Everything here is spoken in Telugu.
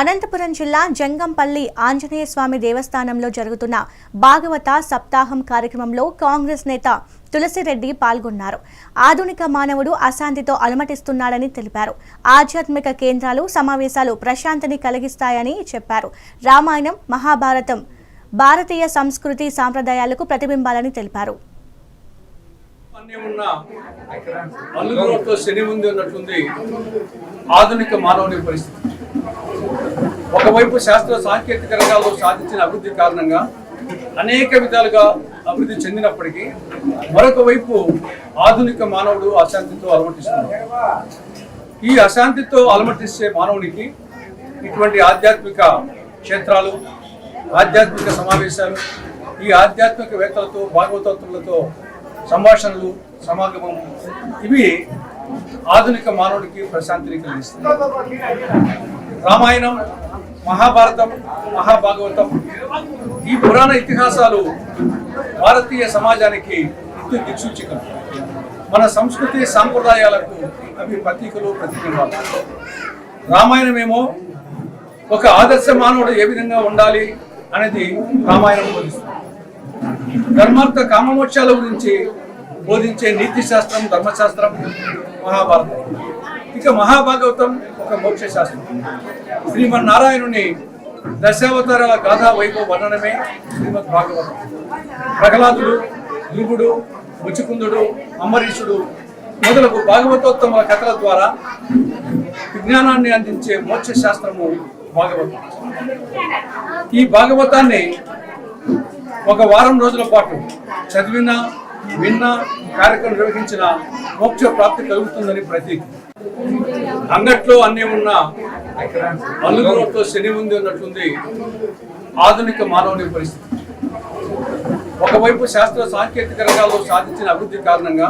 అనంతపురం జిల్లా జంగంపల్లి ఆంజనేయ స్వామి దేవస్థానంలో జరుగుతున్న భాగవత సప్తాహం కార్యక్రమంలో కాంగ్రెస్ నేత తులసిరెడ్డి పాల్గొన్నారు. ఆధునిక మానవుడు అశాంతితో అలమటిస్తున్నాడని తెలిపారు. ఆధ్యాత్మిక కేంద్రాలు సమావేశాలు ప్రశాంతిని కలిగిస్తాయని చెప్పారు. రామాయణం మహాభారతం భారతీయ సంస్కృతి సాంప్రదాయాలకు ప్రతిబింబాలని తెలిపారు. ఆధునిక మానవుని పరిస్థితి. ఒకవైపు శాస్త్ర సాంకేతిక రంగాల్లో సాధించిన అభివృద్ధి కారణంగా అనేక విధాలుగా అభివృద్ధి చెందినప్పటికీ మరొక వైపు ఆధునిక మానవుడు అశాంతితో అలమటిస్తున్నాడు. ఈ అశాంతితో అలమటిస్తే మానవునికి ఇటువంటి ఆధ్యాత్మిక క్షేత్రాలు ఆధ్యాత్మిక సమావేశాలు ఈ ఆధ్యాత్మికవేత్తలతో భాగవతత్వులతో సంభాషణలు సమాగమం ఇవి ఆధునిక మానవుడికి ప్రశాంతిని కలిగిస్తుంది రామాయణం మహాభారతం మహాభాగవతం ఈ పురాణ ఇతిహాసాలు భారతీయ సమాజానికి నిత్య దిక్సూచికం. మన సంస్కృతి సాంప్రదాయాలకు అవి ప్రతీకలు ప్రతిబింబాలు రామాయణమేమో ఒక ఆదర్శ మానవుడు ఏ విధంగా ఉండాలి అనేది రామాయణం బోధిస్తుంది. ధర్మార్థ కామమోక్షాల గురించి బోధించే నీతి శాస్త్రం ధర్మశాస్త్రం మహాభారతం. ఇక మహాభాగవతం ఒక మోక్ష శాస్త్రం. శ్రీమన్నారాయణుని దశావతారాల గాథా వైభవ వర్ణనమే శ్రీమద్ భాగవతం. ప్రహ్లాదుడు ధ్రువుడు ముచుకుందుడు అంబరీషుడు మొదలగు భాగవతోత్తముల కథల ద్వారా విజ్ఞానాన్ని అందించే మోక్ష శాస్త్రము భాగవతం. ఈ భాగవతాన్ని ఒక వారం రోజుల పాటు చదివిన విన్న కార్యక్రమం నిర్వహించిన మోక్ష ప్రాప్తి కలుగుతుందని ప్రతీక అంగట్లో అన్నీ ఉన్న అల్లుగులతో శని ఉంది అన్నట్లుంది ఆధునిక మానవుని పరిస్థితి. ఒకవైపు శాస్త్ర సాంకేతిక రంగాల్లో సాధించిన అభివృద్ధి కారణంగా